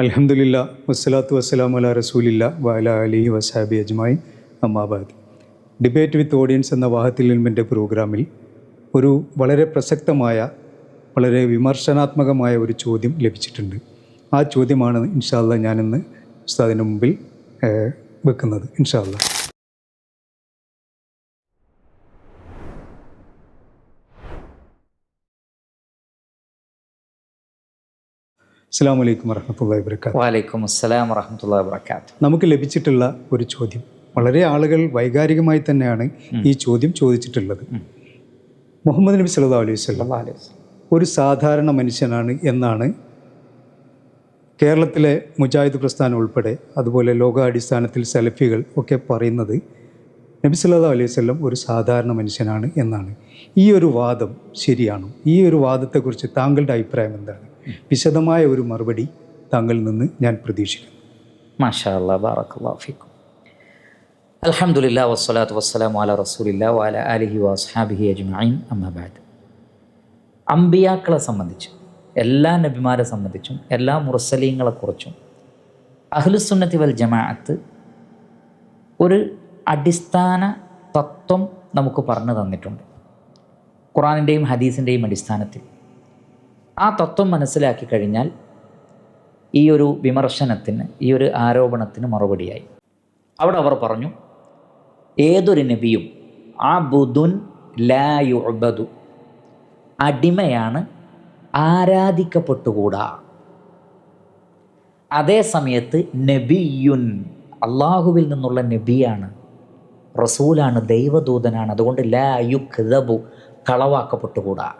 അലഹമുല്ല വസ്സലാത്തു വസ്സലാം അല റസൂലില്ല വഅല അലി വസാബി അജ്മായി അമ്മാബാദ് ഡിബേറ്റ് വിത്ത് ഓഡിയൻസ് എന്ന വാഹത്തിൽ നിൽമിന്റെ പ്രോഗ്രാമിൽ ഒരു വളരെ പ്രസക്തമായ വളരെ വിമർശനാത്മകമായ ഒരു ചോദ്യം ലഭിച്ചിട്ടുണ്ട്. ആ ചോദ്യമാണ് ഇൻഷാല്ല ഞാനിന്ന് ഉസ്താദിന് മുമ്പിൽ വെക്കുന്നത്. ഇൻഷാല്ല അസ്സാം വലൈക്കും വർഹമത്തല്ലാ വാബർക്കാത്ത് വാലൈക്കും അസ്സലാം വറഹമത്തുള്ള വാബർക്കാത്തു നമുക്ക് ലഭിച്ചിട്ടുള്ള ഒരു ചോദ്യം. വളരെ ആളുകൾ വൈകാരികമായി തന്നെയാണ് ഈ ചോദ്യം ചോദിച്ചിട്ടുള്ളത്. മുഹമ്മദ് നബി സല്ലല്ലാഹു അലൈഹി വസല്ലം ഒരു സാധാരണ മനുഷ്യനാണ് എന്നാണ് കേരളത്തിലെ മുജാഹിദ് പ്രസ്ഥാനം ഉൾപ്പെടെ അതുപോലെ ലോകാടിസ്ഥാനത്തിൽ സെലഫികൾ ഒക്കെ പറയുന്നത് നബി സല്ലാ അലൈഹി വസല്ലം ഒരു സാധാരണ മനുഷ്യനാണ് എന്നാണ്. ഈ ഒരു വാദം ശരിയാണോ? ഈ ഒരു വാദത്തെക്കുറിച്ച് താങ്കളുടെ അഭിപ്രായം എന്താണ്? വിശദമായ ഒരു മറുപടി താങ്കളിൽ നിന്ന് ഞാൻ പ്രതീക്ഷിക്കുന്നു. അംബിയാക്കളെ വസ്സലാത്തു സംബന്ധിച്ചും എല്ലാ നബിമാരെ സംബന്ധിച്ചും എല്ലാ മുറസലീങ്ങളെക്കുറിച്ചും അഹ്ലുസുന്നത്തി വൽ ജമാഅത്ത് ഒരു അടിസ്ഥാന തത്വം നമുക്ക് പറഞ്ഞു തന്നിട്ടുണ്ട്. ഖുറാനിന്റെയും ഹദീസിന്റെയും അടിസ്ഥാനത്തിൽ ആ തത്വം മനസ്സിലാക്കി കഴിഞ്ഞാൽ ഈ ഒരു വിമർശനത്തിന് ഈ ഒരു ആരോപണത്തിന് മറുപടിയായി. അവിടെ അവർ പറഞ്ഞു ഏതൊരു നബിയും ആ ബുദുൻ ലായുബദു അടിമയാണ് ആരാധിക്കപ്പെട്ടുകൂടാ. അതേ സമയത്ത് നബിയുൻ അള്ളാഹുവിൽ നിന്നുള്ള നബിയാണ് റസൂലാണ് ദൈവദൂതനാണ് അതുകൊണ്ട് ലായുഖ്ദബു കളവാക്കപ്പെട്ടുകൂടാ.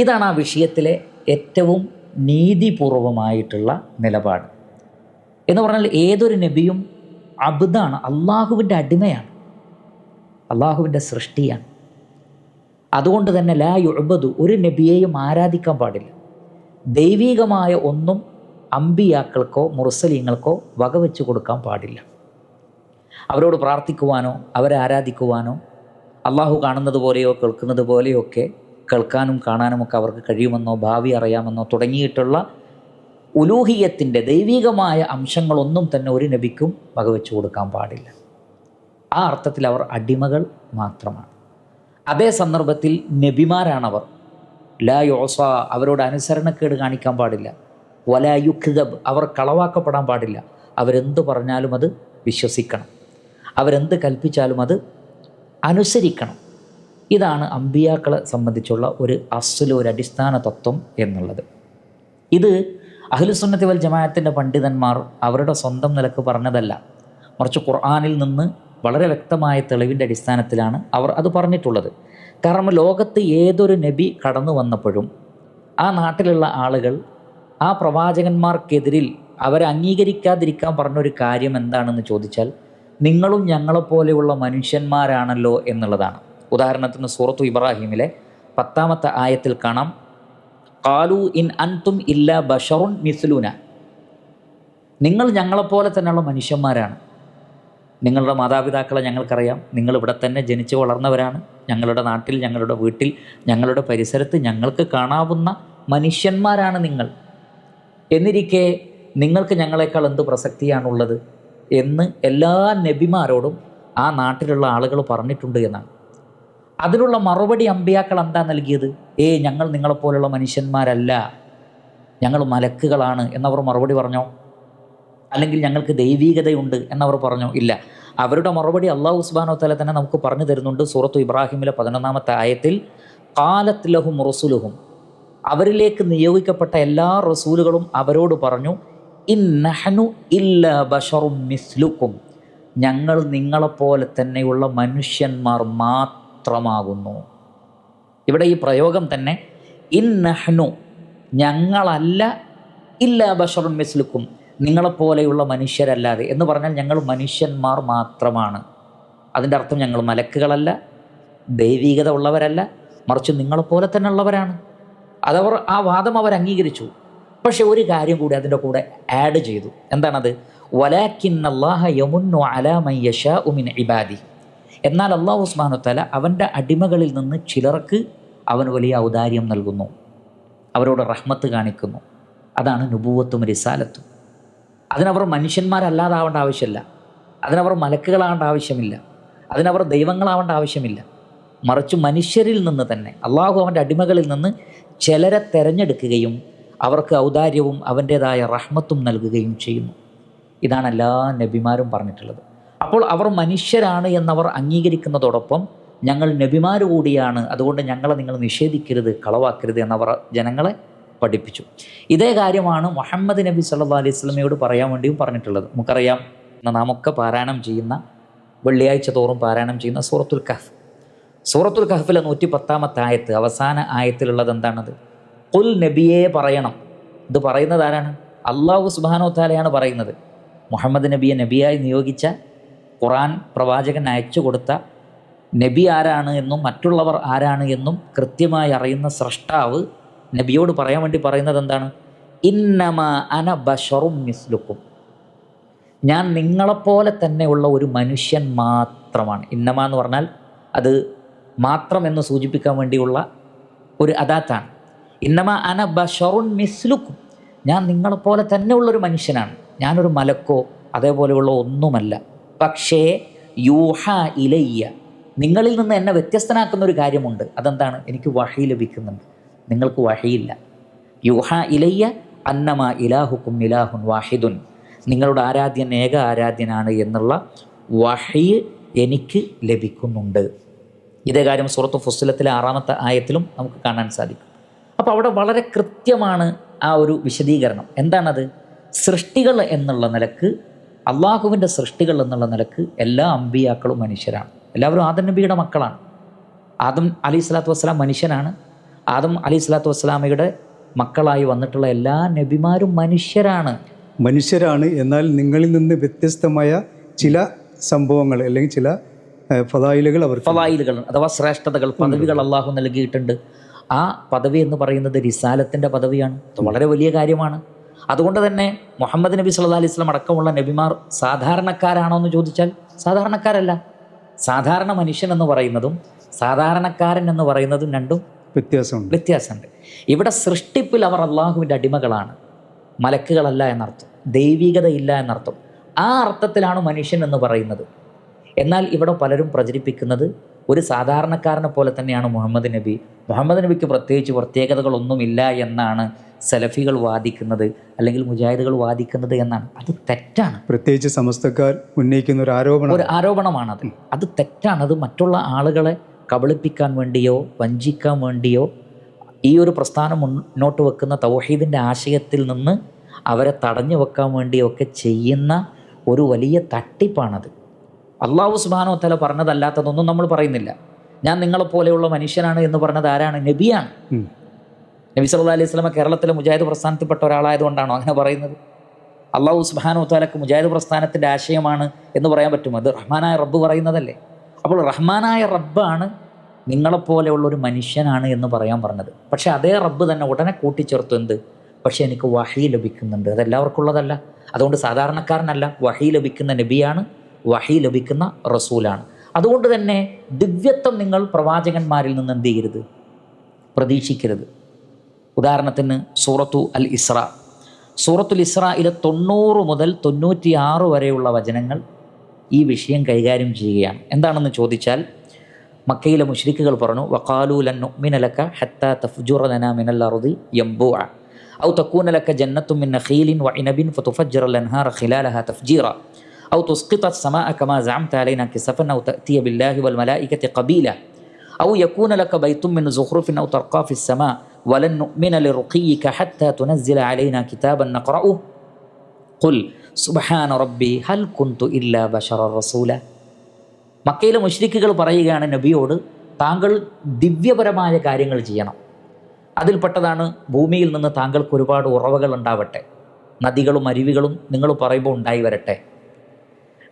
ഇതാണ് ആ വിഷയത്തിലെ ഏറ്റവും നീതിപൂർവമായിട്ടുള്ള നിലപാട്. എന്ന് പറഞ്ഞാൽ ഏതൊരു നബിയും അബ്ദാണ് അള്ളാഹുവിന്റെ അടിമയാണ് അള്ളാഹുവിന്റെ സൃഷ്ടിയാണ്. അതുകൊണ്ട് തന്നെ ലാ യുഅബദു ഒരു നബിയെയും ആരാധിക്കാൻ പാടില്ല. ദൈവീകമായ ഒന്നും അമ്പിയാക്കൾക്കോ മുർസലീങ്ങൾക്കോ വകവെച്ച് കൊടുക്കാൻ പാടില്ല. അവരോട് പ്രാർത്ഥിക്കുവാനോ അവരെ ആരാധിക്കുവാനോ അള്ളാഹു കാണുന്നത് പോലെയോ കേൾക്കുന്നത് പോലെയോ ഒക്കെ കേൾക്കാനും കാണാനും ഒക്കെ അവർക്ക് കഴിയുമെന്നോ ഭാവി അറിയാമെന്നോ തുടങ്ങിയിട്ടുള്ള ഉലൂഹിയത്തിന്റെ ദൈവികമായ അംശങ്ങളൊന്നും തന്നെ ഒരു നബിക്കും വകവെച്ചു കൊടുക്കാൻ പാടില്ല. ആ അർത്ഥത്തിൽ അവർ അടിമകൾ മാത്രമാണ്. അതേ സന്ദർഭത്തിൽ നബിമാരാണവർ. ലാ യോസ അവരോട് അനുസരണക്കേട് കാണിക്കാൻ പാടില്ല. വലായുഖ്ദബ് അവർ കളവാക്കപ്പെടാൻ പാടില്ല. അവരെന്ത് പറഞ്ഞാലും അത് വിശ്വസിക്കണം. അവരെന്ത് കൽപ്പിച്ചാലും അത് അനുസരിക്കണം. ഇതാണ് അമ്പിയാക്കളെ സംബന്ധിച്ചുള്ള ഒരു അസുല ഒരു അടിസ്ഥാന തത്വം എന്നുള്ളത്. ഇത് അഖിലുസുന്നത്തി വൽ ജമാഅത്തിന്റെ പണ്ഡിതന്മാർ അവരുടെ സ്വന്തം നിലയ്ക്ക് പറഞ്ഞതല്ല. മറിച്ച് ഖുർആാനിൽ നിന്ന് വളരെ വ്യക്തമായ തെളിവിന്റെ അടിസ്ഥാനത്തിലാണ് അവർ അത് പറഞ്ഞിട്ടുള്ളത്. കാരണം ലോകത്ത് ഏതൊരു നബി കടന്നു വന്നപ്പോഴും ആ നാട്ടിലുള്ള ആളുകൾ ആ പ്രവാചകന്മാർക്കെതിരിൽ അവരെ അംഗീകരിക്കാതിരിക്കാൻ പറഞ്ഞൊരു കാര്യം എന്താണെന്ന് ചോദിച്ചാൽ നിങ്ങളും ഞങ്ങളെപ്പോലെയുള്ള മനുഷ്യന്മാരാണല്ലോ എന്നുള്ളതാണ്. ഉദാഹരണത്തിന് സൂറത്തു ഇബ്രാഹിമിലെ പത്താമത്തെ ആയത്തിൽ കാണാം. കാലു ഇൻ അൻതും ഇല്ല ബഷറുൻ മിസ്ലുന. നിങ്ങൾ ഞങ്ങളെപ്പോലെ തന്നെയുള്ള മനുഷ്യന്മാരാണ്. നിങ്ങളുടെ മാതാപിതാക്കളെ ഞങ്ങൾക്കറിയാം. നിങ്ങൾ ഇവിടെ തന്നെ ജനിച്ചു വളർന്നവരാണ്. ഞങ്ങളുടെ നാട്ടിൽ ഞങ്ങളുടെ വീട്ടിൽ ഞങ്ങളുടെ പരിസരത്ത് ഞങ്ങൾക്ക് കാണാവുന്ന മനുഷ്യന്മാരാണ് നിങ്ങൾ. എന്നിരിക്കെ നിങ്ങൾക്ക് ഞങ്ങളെക്കാൾ എന്ത് പ്രസക്തിയാണുള്ളത്? എന്ന് എല്ലാ നബിമാരോടും ആ നാട്ടിലുള്ള ആളുകൾ പറഞ്ഞിട്ടുണ്ട് എന്നാണ്. അതിനുള്ള മറുപടി അമ്പിയാക്കൾ എന്താ നൽകിയത്? ഏ ഞങ്ങൾ നിങ്ങളെപ്പോലുള്ള മനുഷ്യന്മാരല്ല. ഞങ്ങൾ മലക്കുകളാണ് എന്നവർ മറുപടി പറഞ്ഞോ? അല്ലെങ്കിൽ ഞങ്ങൾക്ക് ദൈവീകതയുണ്ട് എന്നവർ പറഞ്ഞോ? ഇല്ല. അവരുടെ മറുപടി അള്ളാഹു ഉസ്ബാനോ തല തന്നെ നമുക്ക് പറഞ്ഞു തരുന്നുണ്ട് സൂറത്തു ഇബ്രാഹിമിലെ പതിനൊന്നാമത്തെ ആയത്തിൽ. കാലത്ത് ലഹും റസൂലുഹും. അവരിലേക്ക് നിയോഗിക്കപ്പെട്ട എല്ലാ റസൂലുകളും അവരോട് പറഞ്ഞു ഇന്നഹനു ഇല്ല ബഷറും മിസ്ലുക്കും. ഞങ്ങൾ നിങ്ങളെപ്പോലെ തന്നെയുള്ള മനുഷ്യന്മാർ മാത്രമാകുന്നു. ഇവിടെ ഈ പ്രയോഗം തന്നെ ഇന്നഹ്നു ഞങ്ങളല്ല ഇല്ല ബഷറും മിസ്ലുക്കും നിങ്ങളെപ്പോലെയുള്ള മനുഷ്യരല്ലാതെ. എന്ന് പറഞ്ഞാൽ ഞങ്ങൾ മനുഷ്യന്മാർ മാത്രമാണ്. അതിന്റെ അർത്ഥം ഞങ്ങൾ മലക്കുകളല്ല ദൈവീകത ഉള്ളവരല്ല മറിച്ച് നിങ്ങളെപ്പോലെ തന്നെ ഉള്ളവരാണ്. അതവർ ആ വാദം അവർ അംഗീകരിച്ചു. പക്ഷെ ഒരു കാര്യം കൂടി അതിന്റെ കൂടെ ആഡ് ചെയ്തു. എന്താണത്? വലാക്കിൻ അള്ളാഹ യമുന്നു അലാമൻ യഷാ ഉമിൻ ഇബാദി. എന്നാൽ അള്ളാഹു ഉസ്മാനു തല അവന്റെ അടിമകളിൽ നിന്ന് ചിലർക്ക് അവൻ വലിയ ഔദാര്യം നൽകുന്നു. അവരോട് റഹ്മത്ത് കാണിക്കുന്നു. അതാണ് നുപൂവത്തും റിസാലത്തും. അതിനവർ മനുഷ്യന്മാരല്ലാതാവേണ്ട ആവശ്യമില്ല. അതിനവർ മലക്കുകളാവേണ്ട ആവശ്യമില്ല. അതിനവർ ദൈവങ്ങളാവേണ്ട ആവശ്യമില്ല. മറിച്ച് മനുഷ്യരിൽ നിന്ന് തന്നെ അള്ളാഹു അവന്റെ അടിമകളിൽ നിന്ന് ചിലരെ തിരഞ്ഞെടുക്കുകയും അവർക്ക് ഔദാര്യവും അവന്റേതായ റഹ്മത്തും നൽകുകയും ചെയ്യുന്നു. ഇതാണ് എല്ലാ നബിമാരും പറഞ്ഞിട്ടുള്ളത്. അപ്പോൾ അവർ മനുഷ്യരാണ് എന്നവർ അംഗീകരിക്കുന്നതോടൊപ്പം ഞങ്ങൾ നബിമാർ കൂടിയാണ്. അതുകൊണ്ട് ഞങ്ങളെ നിങ്ങൾ നിഷേധിക്കരുത് കളവാക്കരുത് എന്നവർ ജനങ്ങളെ പഠിപ്പിച്ചു. ഇതേ കാര്യമാണ് മുഹമ്മദ് നബി സല്ലാ അലൈഹി സ്വലമയോട് പറയാൻ വേണ്ടിയും പറഞ്ഞിട്ടുള്ളത്. നമുക്കറിയാം നാമൊക്കെ പാരായണം ചെയ്യുന്ന വെള്ളിയാഴ്ച തോറും പാരായണം ചെയ്യുന്ന സൂറത്തുൽ കഹഫ്. സൂറത്തുൽ കഹഫിലെ നൂറ്റി പത്താമത്തെ ആയത്ത് അവസാന ആയത്തിലുള്ളത് എന്താണത്? കുൽ നബിയെ പറയണം. ഇത് പറയുന്നത് ആരാണ്? അള്ളാഹു സുബാനോ താലയാണ് പറയുന്നത്. മുഹമ്മദ് നബിയെ നബിയായി നിയോഗിച്ച ഖുറാൻ പ്രവാചകൻ അയച്ചു കൊടുത്ത നബി ആരാണ് എന്നും മറ്റുള്ളവർ ആരാണ് എന്നും കൃത്യമായി അറിയുന്ന സ്രഷ്ടാവ് നബിയോട് പറയാൻ വേണ്ടി പറയുന്നത് എന്താണ്? ഇന്നമ അന ബഷറും മിസ്ലുക്കും. ഞാൻ നിങ്ങളെപ്പോലെ തന്നെയുള്ള ഒരു മനുഷ്യൻ മാത്രമാണ്. ഇന്നമ എന്ന് പറഞ്ഞാൽ അത് മാത്രം എന്ന് സൂചിപ്പിക്കാൻ വേണ്ടിയുള്ള ഒരു അദാത്താണ്. ഇന്നമ അന ബഷറുൻ മിസ്ലുക്കും. ഞാൻ നിങ്ങളെപ്പോലെ തന്നെയുള്ളൊരു മനുഷ്യനാണ്. ഞാനൊരു മലക്കോ അതേപോലെയുള്ള ഒന്നുമല്ല. പക്ഷേ യൂഹ ഇലയ്യ നിങ്ങളിൽ നിന്ന് എന്നെ വ്യത്യസ്തനാക്കുന്ന ഒരു കാര്യമുണ്ട്. അതെന്താണ്? എനിക്ക് വഹി ലഭിക്കുന്നുണ്ട്. നിങ്ങൾക്ക് വഹിയില്ല. യൂഹ ഇലയ്യ അന്നമ ഇലാഹുക്കും ഇലാഹുൻ വാഹിദുൻ. നിങ്ങളുടെ ആരാധ്യൻ ഏക ആരാധ്യനാണ് എന്നുള്ള വഹി എനിക്ക് ലഭിക്കുന്നുണ്ട്. ഇതേ കാര്യം സുറത്ത് ഫുസ്ലത്തിലെ ആറാമത്തെ ആയത്തിലും നമുക്ക് കാണാൻ സാധിക്കും. അപ്പോൾ അവിടെ വളരെ കൃത്യമാണ് ആ ഒരു വിശദീകരണം. എന്താണത്? സൃഷ്ടികൾ എന്നുള്ള നിലയ്ക്ക് അള്ളാഹുവിന്റെ സൃഷ്ടികൾ എന്നുള്ള നിലയ്ക്ക് എല്ലാ അമ്പിയാക്കളും മനുഷ്യരാണ്. എല്ലാവരും ആദം നബിയുടെ മക്കളാണ്. ആദം അലി സ്വലാത്തു വസ്സലാം മനുഷ്യനാണ്. ആദം അലി സ്വലാത്തു വസ്സലാമയുടെ മക്കളായി വന്നിട്ടുള്ള എല്ലാ നബിമാരും മനുഷ്യരാണ്. മനുഷ്യരാണ് എന്നാൽ നിങ്ങളിൽ നിന്ന് വ്യത്യസ്തമായ ചില സംഭവങ്ങൾ അല്ലെങ്കിൽ ചില ഫലായിലുകൾ അവർക്ക് ഫലായിലുകൾ അഥവാ ശ്രേഷ്ഠതകൾ പദവികൾ അള്ളാഹു നൽകിയിട്ടുണ്ട്. ആ പദവി എന്ന് പറയുന്നത് റിസാലത്തിന്റെ പദവിയാണ്. വളരെ വലിയ കാര്യമാണ്. അതുകൊണ്ട് തന്നെ മുഹമ്മദ് നബി സല്ലാ അലൈഹി സ്വലം അടക്കമുള്ള നബിമാർ സാധാരണക്കാരാണോ എന്ന് ചോദിച്ചാൽ സാധാരണക്കാരല്ല. സാധാരണ മനുഷ്യൻ എന്ന് പറയുന്നതും സാധാരണക്കാരൻ എന്ന് പറയുന്നതും രണ്ടും വ്യത്യാസമുണ്ട്. വ്യത്യാസമുണ്ട്. ഇവിടെ സൃഷ്ടിപ്പിൽ അവർ അള്ളാഹുവിന്റെ അടിമകളാണ്. മലക്കുകളല്ല എന്നർത്ഥം. ദൈവികതയില്ല എന്നർത്ഥം. ആ അർത്ഥത്തിലാണ് മനുഷ്യൻ എന്ന് പറയുന്നത്. എന്നാൽ ഇവിടെ പലരും പ്രചരിപ്പിക്കുന്നത് ഒരു സാധാരണക്കാരനെ പോലെ തന്നെയാണ് മുഹമ്മദ് നബി. മുഹമ്മദ് നബിക്ക് പ്രത്യേകിച്ച് പ്രത്യേകതകളൊന്നുമില്ല എന്നാണ് സലഫികൾ വാദിക്കുന്നത് അല്ലെങ്കിൽ മുജാഹിദുകൾ വാദിക്കുന്നത് എന്നാണ്. അത് തെറ്റാണ്. പ്രത്യേകിച്ച് സമസ്തക്കാർ ഉന്നയിക്കുന്ന ഒരു ആരോപണം. ഒരു ആരോപണമാണത്. അത് തെറ്റാണ്. അത് മറ്റുള്ള ആളുകളെ കബളിപ്പിക്കാൻ വേണ്ടിയോ വഞ്ചിക്കാൻ വേണ്ടിയോ ഈ ഒരു പ്രസ്ഥാനം മുന്നോട്ട് വെക്കുന്ന തൗഹീദിന്റെ ആശയത്തിൽ നിന്ന് അവരെ തടഞ്ഞു വെക്കാൻ വേണ്ടിയൊക്കെ ചെയ്യുന്ന ഒരു വലിയ തട്ടിപ്പാണത്. അള്ളാഹു സുബാനോ തല പറഞ്ഞതല്ലാത്തതൊന്നും നമ്മൾ പറയുന്നില്ല. ഞാൻ നിങ്ങളെപ്പോലെയുള്ള മനുഷ്യനാണ് എന്ന് പറഞ്ഞത് ആരാണ്? നബിയാണ്. നബി സല്ലാ അലൈഹി സ്വലമ കേരളത്തിലെ മുജാഹിദ് പ്രസ്ഥാനത്തിൽപ്പെട്ട ഒരാളായതുകൊണ്ടാണോ അങ്ങനെ പറയുന്നത്? അള്ളാഹു സുബ്ഹാനഹു താലക്ക് മുജാഹിദ് പ്രസ്ഥാനത്തിന്റെ ആശയമാണ് എന്ന് പറയാൻ പറ്റും അത് റഹ്മാനായ റബ്ബ് പറയുന്നതല്ലേ. അപ്പോൾ റഹ്മാനായ റബ്ബാണ് നിങ്ങളെപ്പോലെയുള്ള ഒരു മനുഷ്യനാണ് എന്ന് പറയാൻ പറഞ്ഞത്. പക്ഷേ അതേ റബ്ബ് തന്നെ ഉടനെ കൂട്ടിച്ചേർത്തു എന്ത്? പക്ഷേ എനിക്ക് വഹി ലഭിക്കുന്നുണ്ട്. അതെല്ലാവർക്കും ഉള്ളതല്ല. അതുകൊണ്ട് സാധാരണക്കാരനല്ല വഹി ലഭിക്കുന്ന നബിയാണ് വഹി ലഭിക്കുന്ന റസൂലാണ്. അതുകൊണ്ട് തന്നെ ദിവ്യത്വം നിങ്ങൾ പ്രവാചകന്മാരിൽ നിന്ന് എന്ത് ചെയ്യരുത്? പ്രതീക്ഷിക്കരുത്. ഉദാഹരണത്തിന് സൂറത്തു അൽ ഇസ്ര. സൂറത്തുൽ ഇസ്രയിലെ തൊണ്ണൂറ് മുതൽ തൊണ്ണൂറ്റിയാറ് വരെയുള്ള വചനങ്ങൾ ഈ വിഷയം കൈകാര്യം ചെയ്യുകയാണ്. എന്താണെന്ന് ചോദിച്ചാൽ മക്കയിലെ മുഷ്രിഖുകൾ പറഞ്ഞു വക്കാലൂലൻ മിനലക്ക ഹത്ത മിനൽ മിനല്ലറുതി യംബു ഔ തക്കൂനലക്ക ജന്നത്തുമിൻ നഖീലിൻ വ ഇനബിൻ ഫതുഫജ്ജറൽ അൻഹാർ ഖിലാലഹ തഫ്ജീറ. أو تسقط السماء كما زعمت علينا كسفا أو تأتي بالله والملائكة قبيلا أو يكون لك بيت من زخرف أو ترقى في السماء ولن نؤمن لرقيك حتى تنزل علينا كتابا نقرأه قل سبحان ربي هل كنت إلا بشرا رسولا മക്കയിലെ മുഷ്രിക്കുകൾ പറയുകയാണ് നബിയോട് താങ്കൾ ദിവ്യപരമായ കാര്യങ്ങൾ ചെയ്യണം അതിൽപ്പെട്ടതാണ് ഭൂമിയിൽ നിന്ന് താങ്കൾക്ക് ഒരുപാട് ഉറവകൾ ഉണ്ടാവട്ടെ നദികളും അരുവികളും നിങ്ങൾ പറയുമ്പോൾ ഉണ്ടായി വരട്ടെ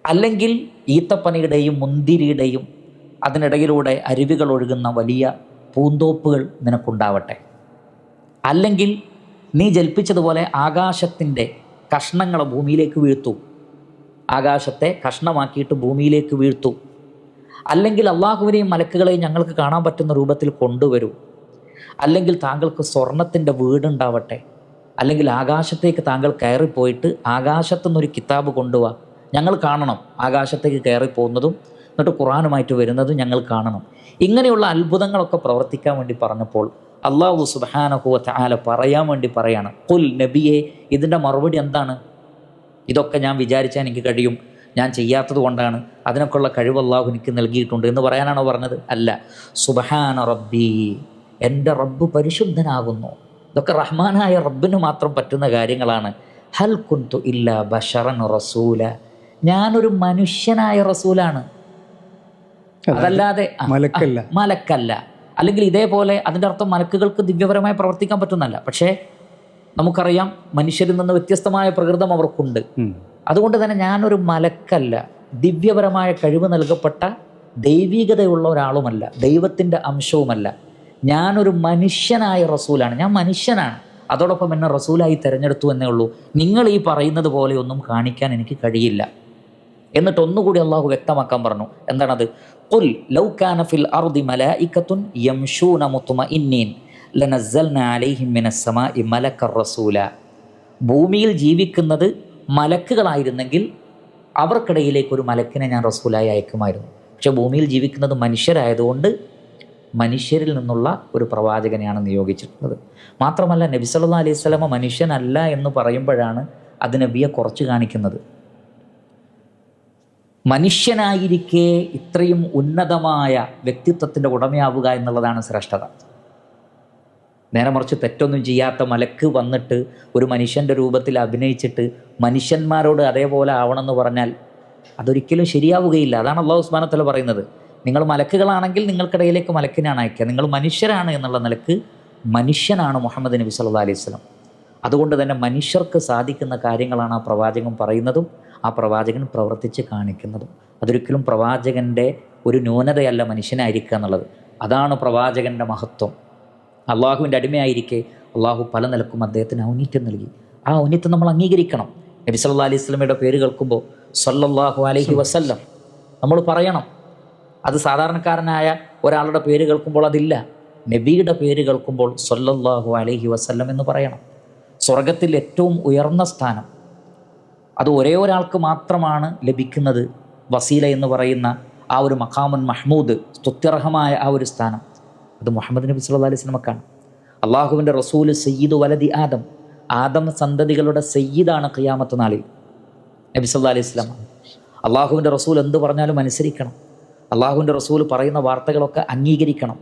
അല്ലെങ്കിൽ ഈത്തപ്പനയുടെയും മുന്തിരിയുടെയും അതിനിടയിലൂടെ അരുവികൾ ഒഴുകുന്ന വലിയ പൂന്തോപ്പുകൾ നിനക്കുണ്ടാവട്ടെ. അല്ലെങ്കിൽ നീ ജൽപ്പിച്ചതുപോലെ ആകാശത്തിന്റെ കഷ്ണങ്ങൾ ഭൂമിയിലേക്ക് വീഴ്ത്തു. ആകാശത്തെ കഷ്ണമാക്കിയിട്ട് ഭൂമിയിലേക്ക് വീഴ്ത്തു. അല്ലെങ്കിൽ അള്ളാഹുവിനെയും മലക്കുകളെയും ഞങ്ങൾക്ക് കാണാൻ പറ്റുന്ന രൂപത്തിൽ കൊണ്ടുവരൂ. അല്ലെങ്കിൽ താങ്കൾക്ക് സ്വർണത്തിന്റെ വീടുണ്ടാവട്ടെ. അല്ലെങ്കിൽ ആകാശത്തേക്ക് താങ്കൾ കയറിപ്പോയിട്ട് ആകാശത്തുനിന്നൊരു കിതാബ് കൊണ്ടുപോവാ ഞങ്ങൾ കാണണം. ആകാശത്തേക്ക് കയറിപ്പോകുന്നതും എന്നിട്ട് ഖുറാനുമായിട്ട് വരുന്നതും ഞങ്ങൾ കാണണം. ഇങ്ങനെയുള്ള അത്ഭുതങ്ങളൊക്കെ പ്രവർത്തിക്കാൻ വേണ്ടി പറഞ്ഞപ്പോൾ അള്ളാഹു സുബാനഹുവ ആല പറയാൻ വേണ്ടി പറയാണ് കുൽ നബിയെ ഇതിന്റെ മറുപടി എന്താണ്? ഇതൊക്കെ ഞാൻ വിചാരിച്ചാൽ എനിക്ക് കഴിയും. ഞാൻ ചെയ്യാത്തത് കൊണ്ടാണ്. അതിനൊക്കെയുള്ള കഴിവ് അള്ളാഹു എനിക്ക് നൽകിയിട്ടുണ്ട്. എന്ന് പറയാനാണോ പറഞ്ഞത്? അല്ല. സുബഹാന റബ്ബി എന്റെ റബ്ബ് പരിശുദ്ധനാകുന്നു. ഇതൊക്കെ റഹ്മാനായ റബ്ബിന് മാത്രം പറ്റുന്ന കാര്യങ്ങളാണ്. ഹൽ കുന്തു ഇല്ല ബഷറൻ റസൂല. ഞാനൊരു മനുഷ്യനായ റസൂലാണ്. അതല്ലാതെ മലക്കല്ല. മലക്കല്ല. അല്ലെങ്കിൽ ഇതേപോലെ അതിന്റെ അർത്ഥം മലക്കുകൾക്ക് ദിവ്യപരമായി പ്രവർത്തിക്കാൻ പറ്റുന്നല്ല പക്ഷേ നമുക്കറിയാം മനുഷ്യരിൽ നിന്ന് വ്യത്യസ്തമായ പ്രകൃതം അവർക്കുണ്ട്. അതുകൊണ്ട് തന്നെ ഞാനൊരു മലക്കല്ല. ദിവ്യപരമായ കഴിവ് നൽകപ്പെട്ട ദൈവികതയുള്ള ഒരാളുമല്ല. ദൈവത്തിന്റെ അംശവുമല്ല. ഞാനൊരു മനുഷ്യനായ റസൂലാണ്. ഞാൻ മനുഷ്യനാണ്. അതോടൊപ്പം എന്നെ റസൂലായി തിരഞ്ഞെടുത്തു എന്നേ ഉള്ളൂ. നിങ്ങൾ ഈ പറയുന്നത് പോലെയൊന്നും കാണിക്കാൻ എനിക്ക് കഴിയില്ല. എന്നിട്ട് ഒന്നുകൂടി അള്ളാഹു വ്യക്തമാക്കാൻ പറഞ്ഞു. എന്താണത്? ഖുൽ ലൗ കാന ഫിൽ അർദി മലായികത്തുൻ യംശൂന മുത്മഇന്നീൻ ലനസ്സൽന അലൈഹിം സമാഇ മലക്കർ റസൂല. ഭൂമിയിൽ ജീവിക്കുന്നത് മലക്കുകളായിരുന്നെങ്കിൽ അവർക്കിടയിലേക്ക് ഒരു മലക്കിനെ ഞാൻ റസൂലായി അയക്കുമായിരുന്നു. പക്ഷെ ഭൂമിയിൽ ജീവിക്കുന്നത് മനുഷ്യരായതുകൊണ്ട് മനുഷ്യരിൽ നിന്നുള്ള ഒരു പ്രവാചകനെയാണ് നിയോഗിച്ചിട്ടുള്ളത്. മാത്രമല്ല നബി സല്ലല്ലാഹു അലൈഹി സ്വലമ മനുഷ്യനല്ല എന്ന് പറയുമ്പോഴാണ് അത് നബിയെ കുറച്ച് കാണിക്കുന്നത്. മനുഷ്യനായിരിക്കെ ഇത്രയും ഉന്നതമായ വ്യക്തിത്വത്തിന്റെ ഉടമയാവുക എന്നുള്ളതാണ് ശ്രേഷ്ഠത. നേരെ മറിച്ച് തെറ്റൊന്നും ചെയ്യാത്ത മലക്ക് വന്നിട്ട് ഒരു മനുഷ്യന്റെ രൂപത്തിൽ അഭിനയിച്ചിട്ട് മനുഷ്യന്മാരോട് അതേപോലെ ആവണമെന്ന് പറഞ്ഞാൽ അതൊരിക്കലും ശരിയാവുകയില്ല. അതാണ് അള്ളാഹു ഉസ്മാനത്തല പറയുന്നത്. നിങ്ങൾ മലക്കുകളാണെങ്കിൽ നിങ്ങൾക്കിടയിലേക്ക് മലക്കിനാണ് അയക്കുക. നിങ്ങൾ മനുഷ്യരാണ് എന്നുള്ള നിലയ്ക്ക് മനുഷ്യനാണ് മുഹമ്മദ് നബി സല്ലാ അലൈഹി സ്വലം അതുകൊണ്ട് തന്നെ മനുഷ്യർക്ക് സാധിക്കുന്ന കാര്യങ്ങളാണ് ആ പ്രവാചകൻ പറയുന്നതും ആ പ്രവാചകൻ പ്രവർത്തിച്ച് കാണിക്കുന്നതും. അതൊരിക്കലും പ്രവാചകന്റെ ഒരു ന്യൂനതയല്ല മനുഷ്യനായിരിക്കുക എന്നുള്ളത്. അതാണ് പ്രവാചകന്റെ മഹത്വം. അള്ളാഹുവിന്റെ അടിമയായിരിക്കെ അള്ളാഹു പല നിലക്കും അദ്ദേഹത്തിന് ഔന്നിത്യം നൽകി. ആ ഔന്നിത്യം നമ്മൾ അംഗീകരിക്കണം. നബി സല്ലാ അലൈഹി സ്വലമയുടെ പേര് കേൾക്കുമ്പോൾ സല്ലല്ലാഹു അലൈഹി വസല്ലം നമ്മൾ പറയണം. അത് സാധാരണക്കാരനായ ഒരാളുടെ പേര് കേൾക്കുമ്പോൾ അതില്ല. നബിയുടെ പേര് കേൾക്കുമ്പോൾ സല്ലല്ലാഹു അലൈഹി വസല്ലം എന്ന് പറയണം. സ്വർഗത്തിൽ ഏറ്റവും ഉയർന്ന സ്ഥാനം അത് ഒരേ ഒരാൾക്ക് മാത്രമാണ് ലഭിക്കുന്നത്. വസീല എന്ന് പറയുന്ന ആ ഒരു മഖാമുൻ മഹ്മൂദ് സ്തുത്യർഹമായ ആ ഒരു സ്ഥാനം. അത് മുഹമ്മദ് നബി സല്ലാ അലൈഹി സ്വലമക്കാണ് അള്ളാഹുവിന്റെ റസൂൽ സയ്യിദ് വലതി ആദം. ആദം സന്തതികളുടെ സയ്യിദാണ് ഖിയാമത്ത് നാളിൽ. നബി സല്ലാ അലൈഹി സ്വലാം അള്ളാഹുവിന്റെ റസൂൽ എന്ത് പറഞ്ഞാലും അനുസരിക്കണം. അള്ളാഹുവിന്റെ റസൂൽ പറയുന്ന വാർത്തകളൊക്കെ അംഗീകരിക്കണം.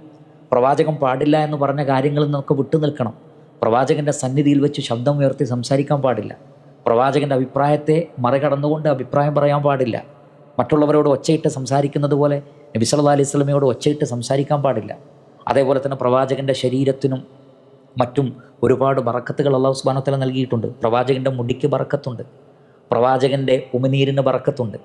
പ്രവാചകൻ പാടില്ല എന്ന് പറഞ്ഞ കാര്യങ്ങളിൽ നിന്നൊക്കെ വിട്ടു നിൽക്കണം പ്രവാചകന്റെ സന്നിധിയിൽ വെച്ച് ശബ്ദം ഉയർത്തി സംസാരിക്കാൻ പാടില്ല. പ്രവാചകന്റെ അഭിപ്രായത്തെ മറികടന്നുകൊണ്ട് അഭിപ്രായം പറയാൻ പാടില്ല. മറ്റുള്ളവരോട് ഒച്ചയിട്ട് സംസാരിക്കുന്നത് പോലെ നബി സല്ല അലൈഹി സ്വലമയോട് ഒച്ചയിട്ട് സംസാരിക്കാൻ പാടില്ല. അതേപോലെ തന്നെ പ്രവാചകന്റെ ശരീരത്തിനും മറ്റും ഒരുപാട് ബറക്കത്തുകൾ അള്ളാഹു സുബാനത്തല നൽകിയിട്ടുണ്ട്. പ്രവാചകന്റെ മുടിക്ക് ബറക്കത്തുണ്ട്. പ്രവാചകന്റെ ഉമിനീരിന് ബറക്കത്തുണ്ട്.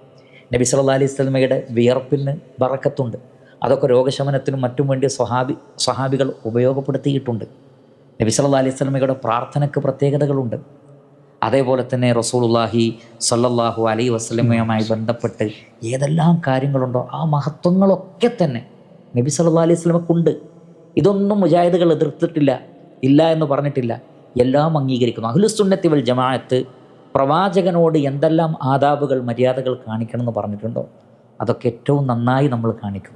നബി സല്ല അലൈഹി സ്വലമയുടെ വിയർപ്പിന് ബറക്കത്തുണ്ട്. അതൊക്കെ രോഗശമനത്തിനും മറ്റും വേണ്ടി സ്വഹാബി സ്വഹാബികൾ ഉപയോഗപ്പെടുത്തിയിട്ടുണ്ട്. നബി സല്ല അലൈഹി സ്വലമയുടെ പ്രാർത്ഥനയ്ക്ക് പ്രത്യേകതകളുണ്ട്. അതേപോലെ തന്നെ റസൂലുള്ളാഹി സല്ലല്ലാഹു അലൈ വസ്ലമയുമായി ബന്ധപ്പെട്ട് ഏതെല്ലാം കാര്യങ്ങളുണ്ടോ ആ മഹത്വങ്ങളൊക്കെ തന്നെ നബി സല്ലാ അലൈഹി വസ്ലമക്കുണ്ട് ഇതൊന്നും മുജാഹിദുകൾ എതിർത്തിട്ടില്ല ഇല്ല എന്ന് പറഞ്ഞിട്ടില്ല. എല്ലാം അംഗീകരിക്കുന്നു. അഹ്ലുസുന്നത്തി വൽ ജമാഅത്ത് പ്രവാചകനോട് എന്തെല്ലാം ആദാബുകൾ മര്യാദകൾ കാണിക്കണം എന്ന് പറഞ്ഞിട്ടുണ്ടോ? അതൊക്കെ ഏറ്റവും നന്നായി നമ്മൾ കാണിക്കും.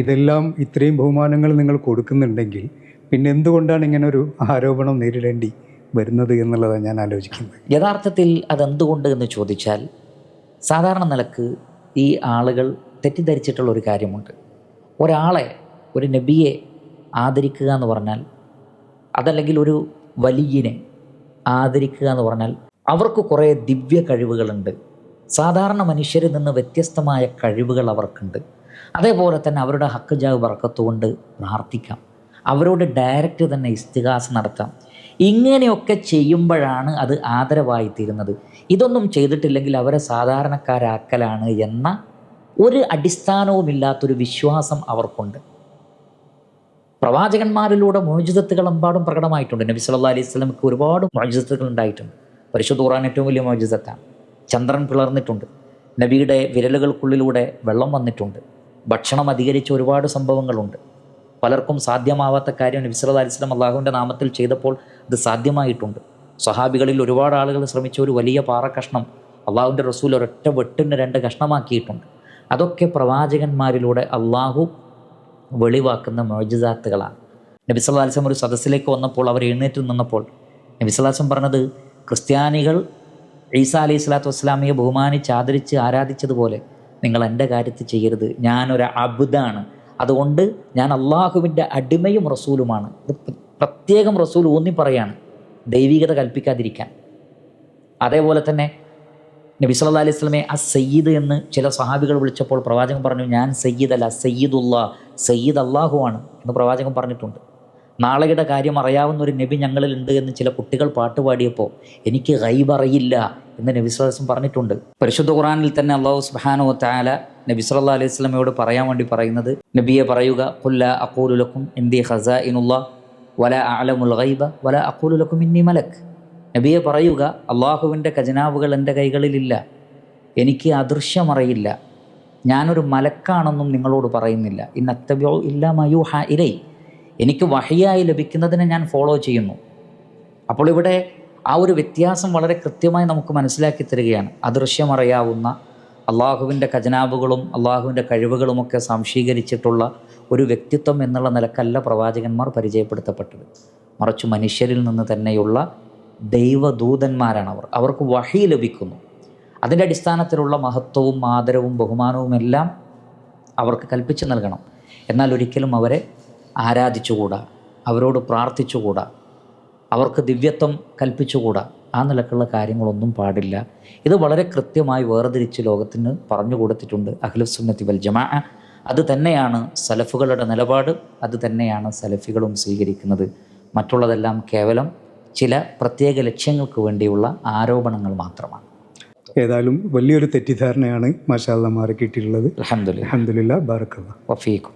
ഇതെല്ലാം ഇത്രയും ബഹുമാനങ്ങൾ നിങ്ങൾ കൊടുക്കുന്നുണ്ടെങ്കിൽ പിന്നെ എന്തുകൊണ്ടാണ് ഇങ്ങനെ ഒരു ആരോപണം നേരിടേണ്ടി? വരുന്നത് എന്നുള്ളതാണ് ഞാൻ ആലോചിക്കുന്നത്. യഥാർത്ഥത്തിൽ അതെന്തുകൊണ്ട് എന്ന് ചോദിച്ചാൽ സാധാരണ നിലയ്ക്ക് ഈ ആളുകൾ തെറ്റിദ്ധരിച്ചിട്ടുള്ള ഒരു കാര്യമുണ്ട്. ഒരാളെ ഒരു നബിയെ ആദരിക്കുക എന്ന് പറഞ്ഞാൽ അതല്ലെങ്കിൽ ഒരു വലിയനെ ആദരിക്കുക എന്ന് പറഞ്ഞാൽ അവർക്ക് കുറേ ദിവ്യ കഴിവുകളുണ്ട്. സാധാരണ മനുഷ്യരിൽ നിന്ന് വ്യത്യസ്തമായ കഴിവുകൾ അവർക്കുണ്ട്. അതേപോലെ തന്നെ അവരുടെ ഹക്ക് ജാവ് വറക്കത്തുകൊണ്ട് പ്രാർത്ഥിക്കാം. അവരോട് ഡയറക്റ്റ് തന്നെ ഇസ്തിഹാസ് നടത്താം. ഇങ്ങനെയൊക്കെ ചെയ്യുമ്പോഴാണ് അത് ആദരവായി തീരുന്നത് ഇതൊന്നും ചെയ്തിട്ടില്ലെങ്കിൽ അവരെ സാധാരണക്കാരാക്കലാണ് എന്ന ഒരു അടിസ്ഥാനവുമില്ലാത്തൊരു വിശ്വാസം അവർക്കുണ്ട്. പ്രവാചകന്മാരിലൂടെ മോചിതത്തുകൾ എമ്പാടും പ്രകടമായിട്ടുണ്ട്. നബി സല്ലാ അലൈഹി സ്വലമക്ക് ഒരുപാട് മോചിതത്തുകൾ ഉണ്ടായിട്ടുണ്ട്. പരിശുദ്ധ ഖുർആൻ ഏറ്റവും വലിയ മോചിതത്താണ് ചന്ദ്രൻ പിളർന്നിട്ടുണ്ട്. നബിയുടെ വിരലുകൾക്കുള്ളിലൂടെ വെള്ളം വന്നിട്ടുണ്ട്. ഭക്ഷണം അധികരിച്ച ഒരുപാട് സംഭവങ്ങളുണ്ട്. പലർക്കും സാധ്യമാവാത്ത കാര്യം നബി സല്ലല്ലാഹു അലൈഹി വസല്ലം അള്ളാഹുവിന്റെ നാമത്തിൽ ചെയ്തപ്പോൾ ഇത് സാധ്യമായിട്ടുണ്ട്. സ്വഹാബികളിൽ ഒരുപാട് ആളുകൾ ശ്രമിച്ച ഒരു വലിയ പാറ കഷ്ണം അള്ളാഹുവിന്റെ റസൂൽ ഒരൊറ്റ വെട്ടിന് രണ്ട് കഷ്ണമാക്കിയിട്ടുണ്ട്. അതൊക്കെ പ്രവാചകന്മാരിലൂടെ അള്ളാഹു വെളിവാക്കുന്ന മോജിദാത്തുകളാണ് നബി സല്ലാസ്ലം ഒരു സദസ്സിലേക്ക് വന്നപ്പോൾ അവർ എഴുന്നേറ്റ് നിന്നപ്പോൾ നബി സല്ലാസ്ലം പറഞ്ഞത് ക്രിസ്ത്യാനികൾ ഈസാ അലൈഹി സ്വലാത്തു വസ്സലാമിയെ ബഹുമാനിച്ച് ആദരിച്ച് ആരാധിച്ചതുപോലെ നിങ്ങൾ എന്റെ കാര്യത്തിൽ ചെയ്യരുത്. ഞാനൊരു അബുദാണ്. അതുകൊണ്ട് ഞാൻ അള്ളാഹുവിന്റെ അടിമയും റസൂലുമാണ്. ഇത് പ്രത്യേകം റസൂൽ ഊന്നി പറയാണ് ദൈവികത കൽപ്പിക്കാതിരിക്കാൻ. അതേപോലെ തന്നെ നബി അലൈഹി സ്വലമെ ആ സയ്യിദ് എന്ന് ചില സഹാബികൾ വിളിച്ചപ്പോൾ പ്രവാചകൻ പറഞ്ഞു ഞാൻ സയ്യിദ് അല്ല സയ്യിദുല്ലാ സയ്യിദ് അള്ളാഹു ആണ് എന്ന് പ്രവാചകൻ പറഞ്ഞിട്ടുണ്ട്. നാളെയുടെ കാര്യം അറിയാവുന്ന ഒരു നബി ഞങ്ങളിലുണ്ട് എന്ന് ചില കുട്ടികൾ പാട്ടുപാടിയപ്പോൾ എനിക്ക് അറിയില്ല എന്ന് നബി സ്വലാസ്ലം പറഞ്ഞിട്ടുണ്ട്. പരിശുദ്ധ ഖുറാനിൽ തന്നെ അള്ളാഹു സുബാനോ താല നബി സല്ലാ അലൈഹി സ്വലമയോട് പറയാൻ വേണ്ടി പറയുന്നത് നബിയെ പറയുക കൊല്ല അക്കൂലുലക്കും ഇന്ത്യ ഹസ ഇനുള്ള വല അലമുൽ ഗൈബ വല അക്കൂലുലക്കും ഇന്നി മലക്ക് നബിയെ പറയുക അള്ളാഹുവിന്റെ ഖജനാവുകൾ എന്റെ കൈകളിലില്ല എനിക്ക് അദൃശ്യമറിയില്ല ഞാനൊരു മലക്കാണെന്നും നിങ്ങളോട് പറയുന്നില്ല. ഇന്നത്തബ്യോ ഇല്ല മയൂഹ ഇരൈ എനിക്ക് വഹിയായി ലഭിക്കുന്നതിനെ ഞാൻ ഫോളോ ചെയ്യുന്നു. അപ്പോൾ ഇവിടെ ആ ഒരു വ്യത്യാസം വളരെ കൃത്യമായി നമുക്ക് മനസ്സിലാക്കി തരികയാണ്. അദൃശ്യമറിയാവുന്ന അള്ളാഹുവിന്റെ ഖജനാബുകളും അള്ളാഹുവിന്റെ കഴിവുകളുമൊക്കെ സംശീകരിച്ചിട്ടുള്ള ഒരു വ്യക്തിത്വം എന്നുള്ള നിലക്കല്ല പ്രവാചകന്മാർ പരിചയപ്പെടുത്തപ്പെട്ടത്. മറിച്ച് മനുഷ്യരിൽ നിന്ന് തന്നെയുള്ള ദൈവദൂതന്മാരാണ് അവർ. അവർക്ക് വഹി ലഭിക്കുന്നു. അതിന്റെ അടിസ്ഥാനത്തിലുള്ള മഹത്വവും ആദരവും ബഹുമാനവും എല്ലാം അവർക്ക് കൽപ്പിച്ചു നൽകണം. എന്നാൽ ഒരിക്കലും അവരെ ആരാധിച്ചുകൂടാ? അവരോട് പ്രാർത്ഥിച്ചുകൂടാ? അവർക്ക് ദിവ്യത്വം കൽപ്പിച്ചുകൂടാ? ആ നിലക്കുള്ള കാര്യങ്ങളൊന്നും പാടില്ല. ഇത് വളരെ കൃത്യമായി വേർതിരിച്ച് ലോകത്തിന് പറഞ്ഞു കൊടുത്തിട്ടുണ്ട് അഖിലുസുന്നത്തി വൽ ജമാ. അത് തന്നെയാണ് സലഫുകളുടെ നിലപാട് അത് തന്നെയാണ് സലഫികളും സ്വീകരിക്കുന്നത്. മറ്റുള്ളതെല്ലാം കേവലം ചില പ്രത്യേക ലക്ഷ്യങ്ങൾക്ക് വേണ്ടിയുള്ള ആരോപണങ്ങൾ മാത്രമാണ്. ഏതായാലും വലിയൊരു തെറ്റിദ്ധാരണയാണ് മാഷാല്ല മാറി കിട്ടിയിട്ടുള്ളത് അഹമ്മദ് അഹമ്മദില്ല ബാറക്കല്ല. വഫീഖും.